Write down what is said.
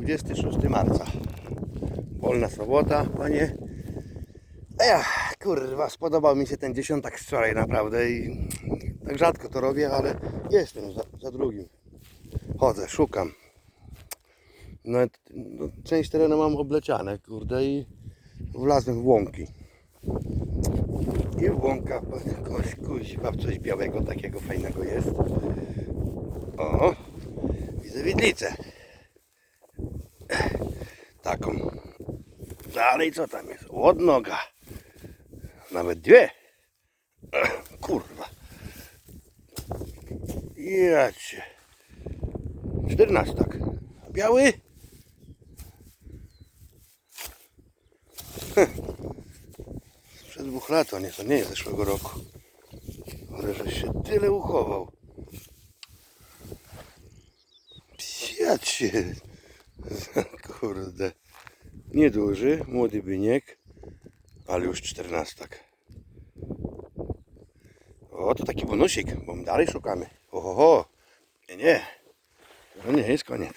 26 marca. Wolna sobota, panie. Ja, kurwa, spodobał mi się ten dziesiątak z wczoraj naprawdę i tak rzadko to robię, ale jestem za, za drugim. Chodzę, szukam. No, no, część terenu mam obleciane, kurde, i wlazłem w łąki. I w łąkach jakoś kuźwa coś białego takiego fajnego jest. O, widzę widlicę. Taką. Dalej co tam jest? Łodnoga. Nawet dwie. Kurwa. Jacie. Czternastak. Biały? Sprzed dwóch lat, a nie, to nie jest zeszłego roku. Ale się tyle uchował. Psiacie. Kurde. Nieduży, młody byniek, ale już czternastak. O, to taki bonusik, bo my dalej szukamy. Oho, nie, nie. To nie jest koniec.